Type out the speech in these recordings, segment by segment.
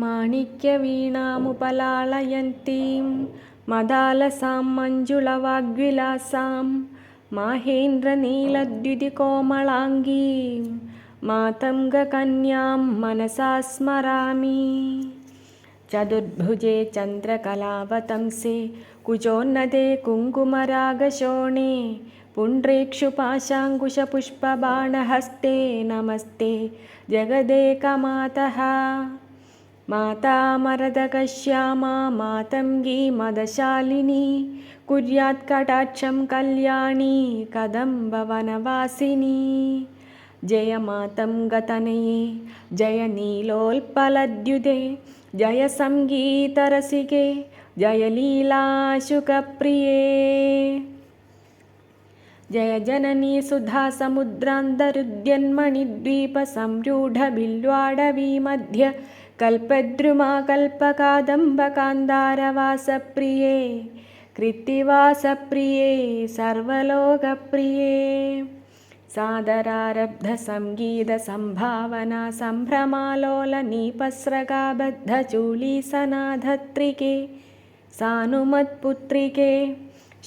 माणिक्यवीणामुपलाळयन्तीं मदालसां मञ्जुलवाग्विलासां माहेन्द्रनीलद्युतिकोमलाङ्गीं मातङ्गकन्यां मनसा स्मरामि। चतुर्भुजे चन्द्रकलावतंसे कुचोन्नते कुङ्कुमरागशोणे पुण्ड्रेक्षुपाशाङ्कुशपुष्पबाणहस्ते नमस्ते जगदेकमातः माता मरदकश्यामा मातङ्गी मदशालिनी कुर्यात्कटाक्षं कल्याणी कदम्बवनवासिनी जय मातङ्गतनये जय नीलोत्पलद्युते जय सङ्गीतरसिके जय लीलाशुकप्रिये जय जननी सुधासमुद्रान्तरुद्यन्मणिद्वीपसंरूढबिल्वाडवीमध्य कल्पद्रुमा कल्पकादम्बकान्दारवासप्रिये कृत्तिवासप्रिये सर्वलोकप्रिये। सादरारब्धसङ्गीतसम्भावना सम्भ्रमालोलनीपस्रगाबद्धचूलीसनाधत्रिके सानुमत्पुत्रिके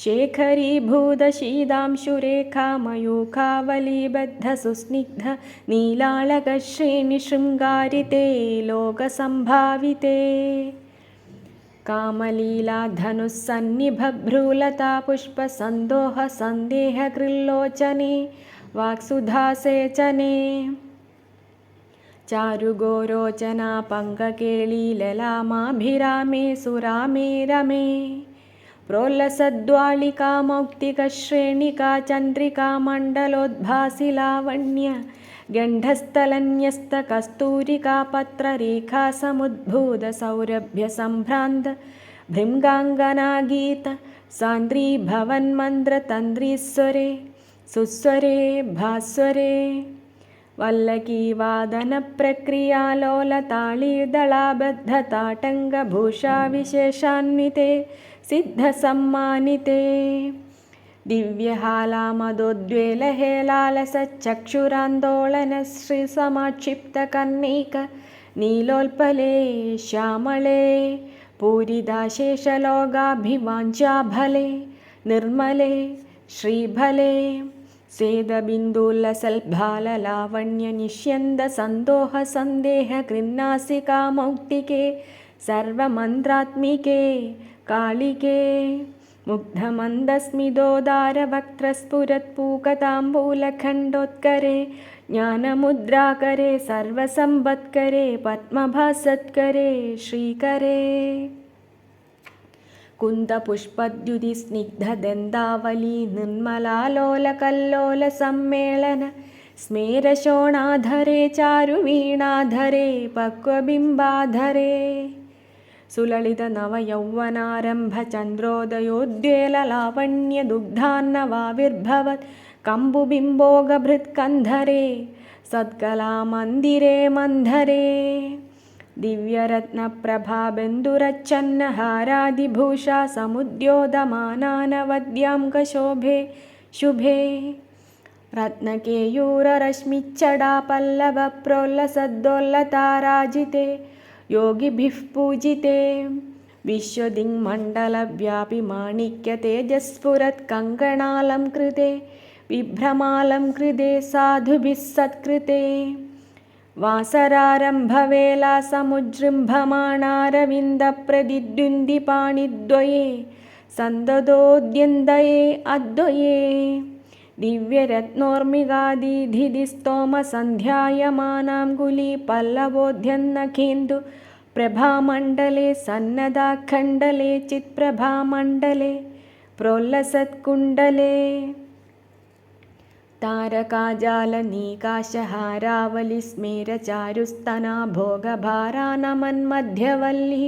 शेखरीभूतशीदांशुरेखामयूखावलीबद्धसुस्निग्ध नीलाळकश्रेणिशृङ्गारिते लोकसम्भाविते। कामलीलाधनुस्सन्निभभ्रूलतापुष्पसन्दोहसन्देहकृल्लोचने वाक्सुधासेचने। चारुगोरोचना पङ्ककेळीललामाभिरामे सुरामे रमे प्रोल्लसद्वालिका मौक्तिकश्रेणिका चन्द्रिका मण्डलोद्भासि लावण्य गण्डस्थलन्यस्तकस्तूरिका पत्ररेखा समुद्भूतसौरभ्यसम्भ्रान्त भृङ्गाङ्गनागीत सान्द्रीभवन्मन्द्रतन्द्रीस्वरे सुस्वरे भास्वरे वल्लकीवादनप्रक्रियालोलताळीदलाबद्धताटङ्गभूषाविशेषान्विते सिद्धसम्मानिते। दिव्यहालामदोद्वेलहेलालसच्चक्षुरान्दोलनश्रीसमाक्षिप्तकर्णैक नीलोल्पले श्यामळे पूरिदाशेषलोगाभिवाञ्चाभले निर्मले श्रीभले स्वेदबिन्दुलसल्भाललावण्यनिष्यन्दसन्दोहसन्देहकृन्नासिकामौक्तिके सर्वमन्त्रात्मिके कालिके मुग्धमन्दस्मिदोदारवक्त्रस्फुरत्पूकताम्बूलखण्डोत्करे ज्ञानमुद्राकरे सर्वसम्पत्करे पद्मभासत्करे श्रीकरे कुन्दपुष्पद्युतिस्निग्धदन्तावली निर्मलालोलकल्लोलसम्मेलन स्मेरशोणाधरे चारुवीणाधरे पक्वबिम्बाधरे सुललितनवयौवनारम्भचन्द्रोदयोद्वेललावण्यदुग्धान्नवाविर्भवत् कम्बुबिम्बोगभृत्कन्धरे सद्कलामन्दिरे मन्धरे। दिव्यरत्नप्रभाबेन्दुरच्छन्नहारादिभूषा समुद्योतमानानवद्याङ्कशोभे शुभे रत्नकेयूररश्मिच्चडापल्लवप्रोल्लसद्दोल्लताराजिते योगिभिः पूजिते विश्वदिङ्मण्डलव्यापि माणिक्यतेजस्फुरत्कङ्कणालङ्कृते विभ्रमालङ्कृते साधुभिः सत्कृते वासरारम्भवेलासमुजृम्भमाणारविन्दप्रतिद्युन्दिपाणिद्वये सन्ददोद्यन्दये अद्वये दिव्यरत्नोर्मिगादिधिस्तोमसन्ध्यायमानां कुलीपल्लवोद्यन्नखेन्दु प्रभामण्डले सन्नदाखण्डले चित्प्रभामण्डले प्रोल्लसत्कुण्डले। तारकाजालनीकाशहारावलिस्मेरचारुस्तना भोगभारानमन्मध्यवल्ली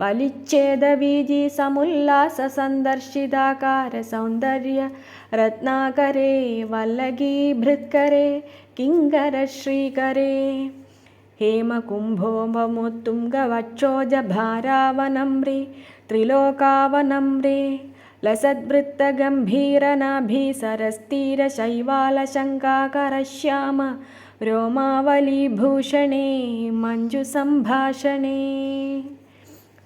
बलिच्छेदवीजी समुल्लाससन्दर्शिताकारसौन्दर्य रत्नाकरे वल्लकीभृत्करे किङ्करश्रीकरे हेमकुम्भोममुत्तुङ्गवक्षोजभारावनम्रे त्रिलोकावनम्रे लसद्वृत्तगम्भीरनाभिसरस्तीरशैवालशङ्काकरश्याम रोमावलीभूषणे मञ्जुसम्भाषणे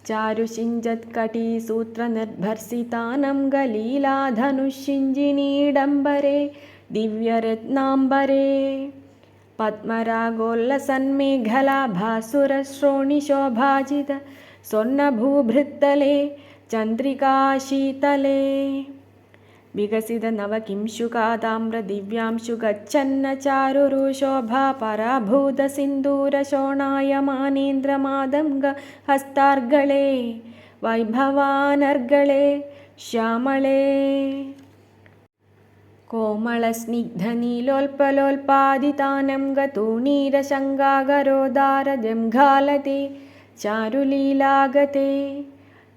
ചാരുഷിഞ്ചത്കടീ സൂത്രനിർഭർസിതാനം ഗലീലാധനുഷിഞ്ചിനീഡംബരേ ദിവ്യരത്നാംബരേ പത്മരാഗോല്ലസന്മേഖലാഭാസുരശ്രോണിശോഭാജിത സ്വർണഭൂഭൃത്തലേ ചന്ദ്രികാശീതലേ. पद्मरागोल्लसन्मेघलाभासुरश्रोणिशोभाजित स्वर्णभूभृत्तले चन्द्रिकाशीतले विकसितनवकिंशुकाताम्रदिव्यांशु गच्छन्न चारुरुशोभा पराभूतसिन्दूरशोणायमानेन्द्रमादङ्ग हस्तार्गळे वैभवानर्गळे श्यामळे कोमलस्निग्धनीलोल्पलोल्पादितानं गतूणीरशङ्गागरोदारजङ्घालते चारुलीलागते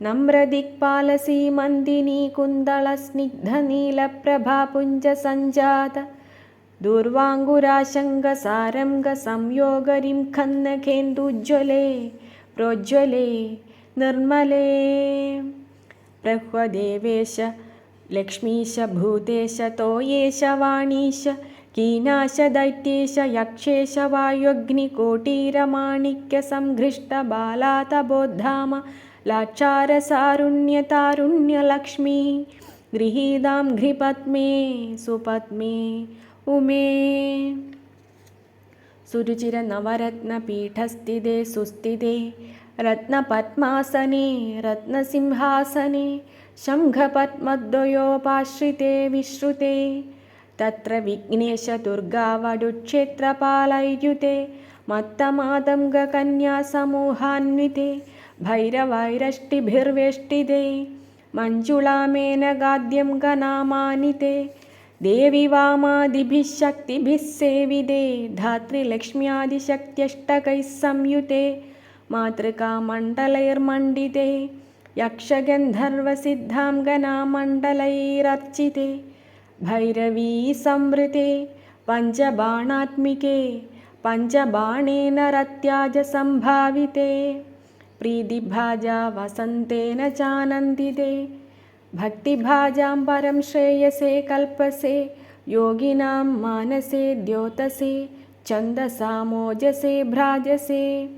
नम्रदिक्पालसीमन्दिनी कुन्दलस्निग्धनीलप्रभापुञ्जसञ्जात दूर्वाङ्गुराशङ्गसारङ्गसंयोगरिं खन्नकेन्दुज्ज्वले प्रोज्ज्वले निर्मले। प्रह्वदेवेश लक्ष्मीश भूतेश तोयेश वाणीश कीनाश दैत्येश यक्षेश वायुग्निकोटीरमाणिक्यसंघृष्टबालातबोद्धाम लाक्षारसारुण्यतारुण्यलक्ष्मी गृहीतां घ्रिपद्मे सुपद्मे उमे। सुरुचिरनवरत्नपीठस्थिते सुस्थिते रत्नपद्मासने रत्नसिंहासने शङ्खपद्मद्वयोपाश्रिते विश्रुते। तत्र विघ्नेशदुर्गावडुक्षेत्रपालैर्युते मत्तमातङ्गकन्यासमूहान्विते भैरवैरष्टिभिर्वेष्टिते मञ्जुळामेनगाद्यं गनामानिते देवि वामादिभिः शक्तिभिः सेविते धात्रिलक्ष्म्यादिशक्त्यष्टकैः संयुते। मातृकामण्डलैर्मण्डिते यक्षगन्धर्वसिद्धां भैरवी संवृते पञ्चबाणात्मिके पञ्चबाणेन रत्याजसम्भाविते प्रीतिभाजा वसन्तेन चानन्दिते। भक्तिभाजां परं श्रेयसे कल्पसे योगिनां मानसे द्योतसे छन्दसामोजसे भ्राजसे।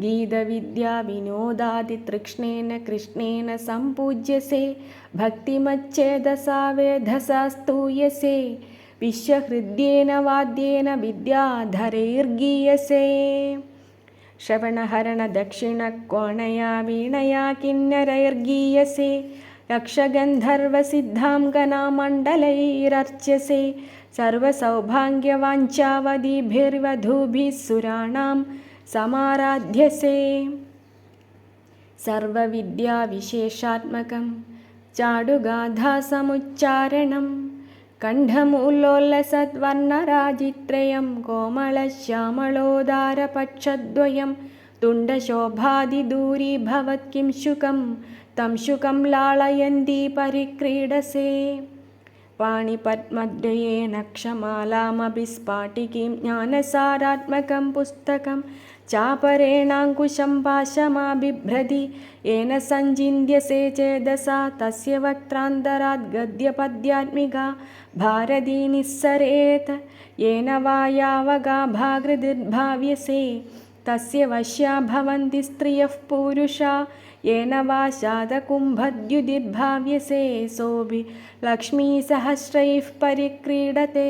गीतविद्याविनोदादितृक्ष्णेन कृष्णेन सम्पूज्यसे। भक्तिमच्चेदसा वेधसा स्तूयसे विश्वहृद्येन वाद्येन विद्याधरैर्गीयसे श्रवणहरणदक्षिणकोणया वीणया किन्नरैर्गीयसे यक्षगन्धर्वसिद्धां गणामण्डलैरर्च्यसे सर्वसौभाग्यवाञ्छावधिभिर्वधूभिः सुराणां समाराध्यसे। सर्वविद्याविशेषात्मकं चाडुगाधासमुच्चारणं कण्ठमूलोल्लसद्वर्णराजित्रयं कोमलश्यामलोदारपक्षद्वयं तुण्डशोभादिदूरीभवत्किं शुकं तं शुकं लाळयन्ती परिक्रीडसे पाणिपद्मद्वयेन क्षमालामपि स्फाटिकीं ज्ञानसारात्मकं पुस्तकं चापरेणाङ्कुशं पाशमाबिभ्रति येन सञ्चिन्त्यसे चेदसा तस्य वक्त्रान्तरात् गद्यपद्यात्मिका भारती निःसरेत् येन वा यावगा भागृतिर्भाव्यसे तस्य वश्या भवन्ति स्त्रियः पूरुषा येन वा शातकुम्भद्युदिर्भाव्यसे सोऽपि लक्ष्मीसहस्रैः परिक्रीडते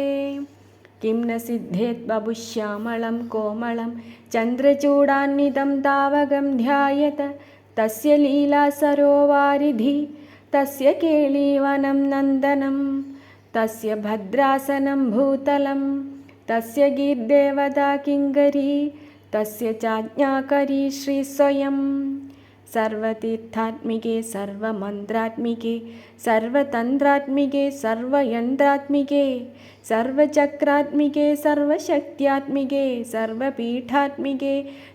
किं न सिद्धेत् बभुश्यामलं कोमलं? चन्द्रचूडान्वितं तावगं ध्यायत। तस्य लीला सरोवारिधि। तस्य केळीवनं नन्दनं। तस्य भद्रासनं भूतलं। तस्य गीर्देवता किङ्करी। तस्य चाज्ञाकरी श्रीस्वयं सर्वतीर्थात्मिके सर्वमन्त्रात्मिके सर्वतन्त्रात्मिके सर्वयन्त्रात्मिके सर्वचक्रात्मिके सर्वशक्त्यात्मिके सर्वपीठात्मिके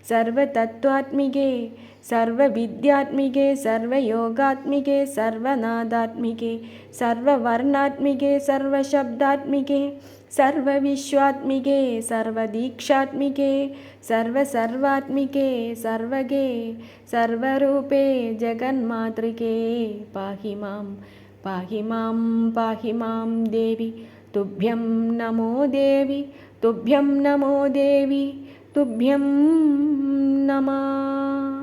सर्वतत्त्वात्मिके सर्वविद्यात्मिके सर्वयोगात्मिके सर्वनादात्मिके सर्ववर्णात्मिके सर्वशब्दात्मिके सर्वविश्वात्मिके सर्वदीक्षात्मिके सर्वसर्वात्मिके सर्वगे सर्वरूपे जगन्मातृके। पाहि मां पाहि मां पाहि मां देवि। तुभ्यं नमो देवि तुभ्यं नमो देवि तुभ्यं नमः